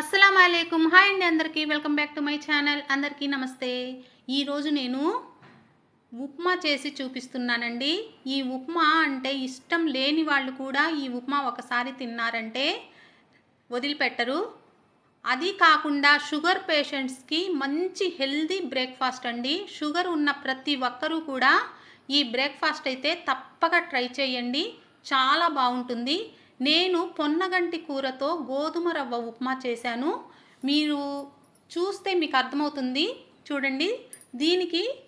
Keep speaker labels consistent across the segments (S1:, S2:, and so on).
S1: అస్సలం అయికం హాయ్ అండి అందరికీ. Welcome back to my channel. అందరికీ నమస్తే. ఈరోజు నేను ఉప్మా చేసి చూపిస్తున్నానండి. ఈ ఉప్మా అంటే ఇష్టం లేని వాళ్ళు కూడా ఈ ఉప్మా ఒకసారి తిన్నారంటే వదిలిపెట్టరు. అది కాకుండా షుగర్ పేషెంట్స్కి మంచి హెల్దీ బ్రేక్ఫాస్ట్ అండి. షుగర్ ఉన్న ప్రతి ఒక్కరూ కూడా ఈ బ్రేక్ఫాస్ట్ అయితే తప్పక ట్రై చేయండి. చాలా బాగుంటుంది. నేను పొన్నగంటి కూరతో గోధుమ రవ్వ ఉప్మా చేశాను. మీరు చూస్తే మీకు అర్థమవుతుంది. చూడండి దీనికి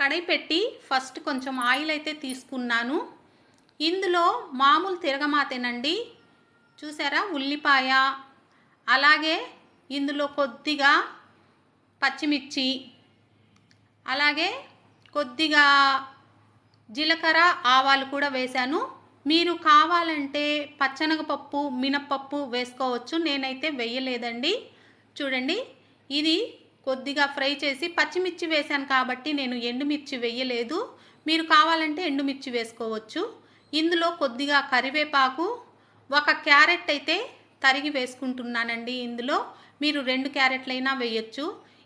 S1: కడాయి పెట్టి ఫస్ట్ కొంచెం ఆయిల్ అయితే తీసుకున్నాను. ఇందులో మామూలు తిరగమాతేనండి. చూసారా? ఉల్లిపాయ అలాగే ఇందులో కొద్దిగా పచ్చిమిర్చి అలాగే కొద్దిగా జీలకర్ర ఆవాలు కూడా వేశాను. మీరు కావాలంటే పచ్చనగపప్పు మినప్పప్పు వేసుకోవచ్చు. నేనైతే వేయలేదండి. చూడండి ఇది కొద్దిగా ఫ్రై చేసి పచ్చిమిర్చి వేశాను కాబట్టి నేను ఎండుమిర్చి వేయలేదు. మీరు కావాలంటే ఎండుమిర్చి వేసుకోవచ్చు. ఇందులో కొద్దిగా కరివేపాకు ఒక క్యారెట్ అయితే తరిగి వేసుకుంటున్నానండి ఇందులో. మీరు రెండు క్యారెట్లైనా వేయచ్చు.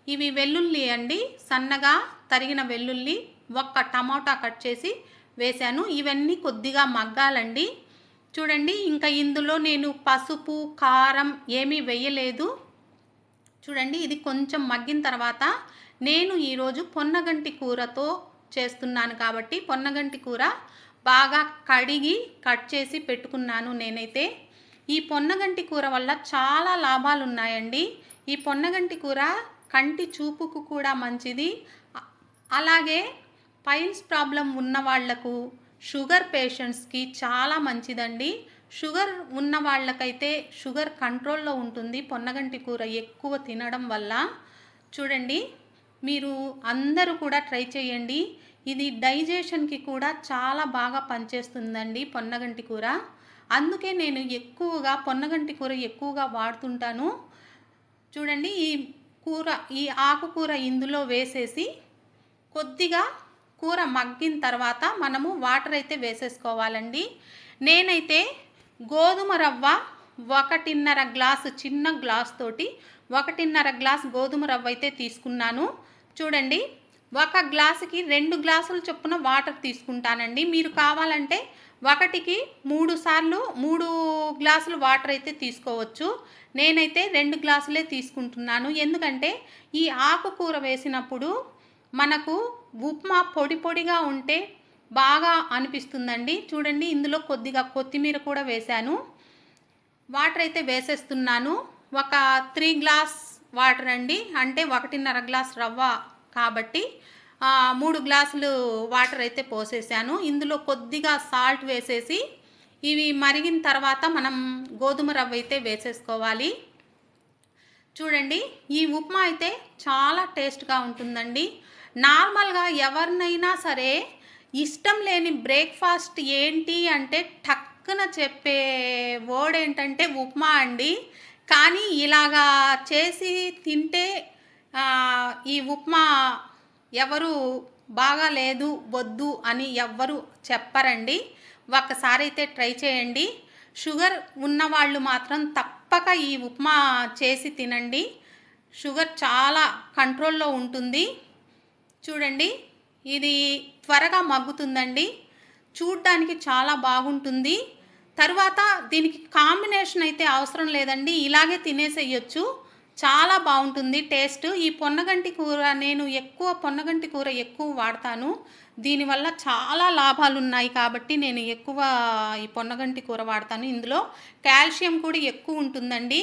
S1: ఇవి వెల్లుల్లి అండి. సన్నగా తరిగిన వెల్లుల్లి ఒక్క టమాటా కట్ చేసి వేశాను. ఇవన్నీ కొద్దిగా మగ్గాలండి. చూడండి ఇంకా ఇందులో నేను పసుపు కారం ఏమీ వేయలేదు. చూడండి ఇది కొంచెం మగ్గిన తర్వాత నేను ఈరోజు పొన్నగంటి కూరతో చేస్తున్నాను కాబట్టి పొన్నగంటి కూర బాగా కడిగి కట్ చేసి పెట్టుకున్నాను నేనైతే. ఈ పొన్నగంటి కూర వల్ల చాలా లాభాలు ఉన్నాయండి. ఈ పొన్నగంటి కూర కంటి చూపుకు కూడా మంచిది. అలాగే పైల్స్ ప్రాబ్లం ఉన్న వాళ్ళకు షుగర్ పేషెంట్స్కి చాలా మంచిదండి. షుగర్ ఉన్న వాళ్ళకైతే షుగర్ కంట్రోల్లో ఉంటుంది. పొన్నగంటి కూర ఎక్కువ తినడం వల్ల. చూడండి మీరు అందరూ కూడా ట్రై చేయండి. ఇది డైజెషన్కి కూడా చాలా బాగా పనిచేస్తుందండి పొన్నగంటి కూర. అందుకే నేను ఎక్కువగా పొన్నగంటి కూర ఎక్కువగా వాడుతుంటాను. చూడండి ఈ కూర ఈ ఆకుకూర ఇందులో వేసేసి కొద్దిగా కూర మగ్గిన తర్వాత మనము వాటర్ అయితే వేసేసుకోవాలండి. నేనైతే గోధుమ రవ్వ ఒకటిన్నర గ్లాసు చిన్న గ్లాస్ తోటి ఒకటిన్నర గ్లాస్ గోధుమ రవ్వ అయితే తీసుకున్నాను. చూడండి ఒక గ్లాసుకి రెండు గ్లాసుల చొప్పున వాటర్ తీసుకుంటానండి. మీరు కావాలంటే ఒకటికి మూడు సార్లు మూడు గ్లాసులు వాటర్ అయితే తీసుకోవచ్చు. నేనైతే రెండు గ్లాసులే తీసుకుంటున్నాను. ఎందుకంటే ఈ ఆకుకూర వేసినప్పుడు మనకు ఉప్మా పొడి పొడిగా ఉంటే బాగా అనిపిస్తుందండి. చూడండి ఇందులో కొద్దిగా కొత్తిమీర కూడా వేశాను. వాటర్ అయితే వేసేస్తున్నాను. ఒక త్రీ గ్లాస్ వాటర్ అండి. అంటే ఒకటిన్నర గ్లాస్ రవ్వ కాబట్టి మూడు గ్లాసులు వాటర్ అయితే పోసేసాను. ఇందులో కొద్దిగా సాల్ట్ వేసేసి ఇవి మరిగిన తర్వాత మనం గోధుమ రవ్వ అయితే వేసేసుకోవాలి. చూడండి ఈ ఉప్మా అయితే చాలా టేస్ట్గా ఉంటుందండి. నార్మల్గా ఎవరినైనా సరే ఇష్టం లేని బ్రేక్ఫాస్ట్ ఏంటి అంటే టక్కున చెప్పే వర్డ్ ఏంటంటే ఉప్మా అండి. కానీ ఇలాగా చేసి తింటే ఈ ఉప్మా ఎవరు బాగా లేదు వద్దు అని ఎవ్వరు చెప్పరండి. ఒక్కసారి అయితే ట్రై చేయండి. షుగర్ ఉన్నవాళ్ళు మాత్రం తప్పక ఈ ఉప్మా చేసి తినండి. షుగర్ చాలా కంట్రోల్లో ఉంటుంది. చూడండి. ఇది త్వరగా మగ్గుతుందండి. చూడ్డానికి చాలా బాగుంటుంది. తర్వాత దీనికి కాంబినేషన్ అయితే అవసరం లేదండి. ఇలాగే తినేసేయచ్చు. చాలా బాగుంటుంది టేస్ట్. ఈ పొన్నగంటి కూర నేను ఎక్కువ పొన్నగంటి కూర ఎక్కువ వాడతాను. దీనివల్ల చాలా లాభాలు ఉన్నాయి కాబట్టి నేను ఎక్కువ ఈ పొన్నగంటి కూర వాడతాను. ఇందులో కాల్షియం కూడా ఎక్కువ ఉంటుందండి.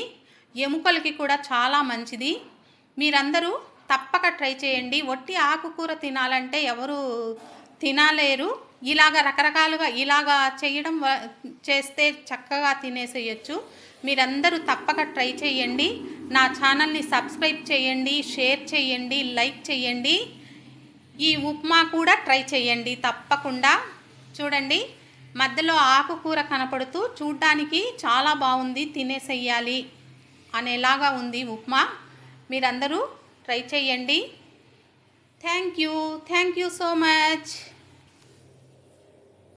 S1: ఎముకలకి కూడా చాలా మంచిది. మీరందరూ తప్పక ట్రై చేయండి. వట్టి ఆకుకూర తినాలంటే ఎవరు తినలేరు. ఇలాగ రకరకాలుగా ఇలాగా చేయడం చేస్తే చక్కగా తినేసేయచ్చు. మీరందరూ తప్పక ట్రై చేయండి. నా ఛానల్ని సబ్స్క్రైబ్ చేయండి షేర్ చేయండి లైక్ చేయండి. ఈ ఉప్మా కూడా ట్రై చేయండి తప్పకుండా. చూడండి మధ్యలో ఆకుకూర కనపడుతూ చూడ్డానికి చాలా బాగుంది తినేసేయాలి అనేలాగా ఉంది ఉప్మా. మీరందరూ ట్రై చేయండి thank you thank you so much